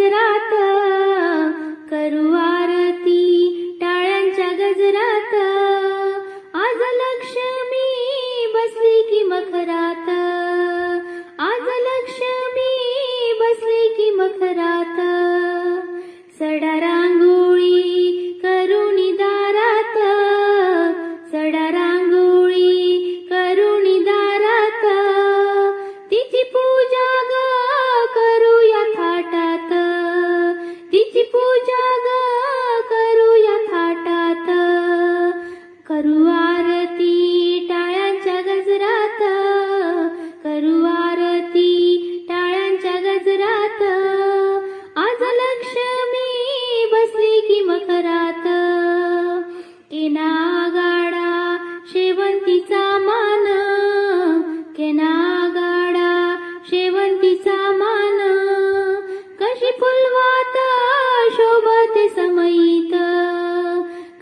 गजरात. करू आरती टाळ्यांच्या गजरात. आज लक्ष्मी बसली की मखरा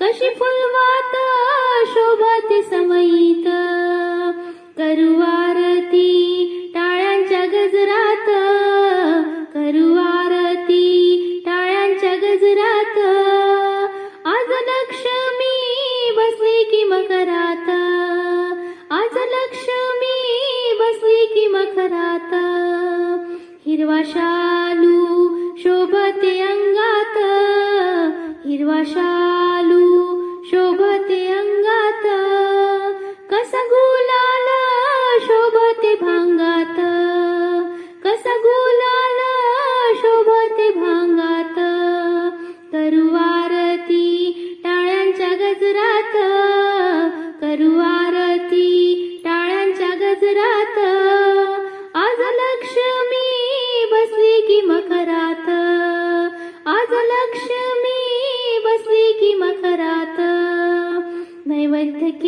कशी फुलवात? शोभाते समयीत करुवारती टाळ्यांच्या गजरात. करुवारती टाळ्यांच्या गजरात. आज लक्ष्मी बसली की मकरात. आज लक्ष्मी बसली की मकरात. हिरवा शालू शोभते अंगात. हिरवा शालू te quiero.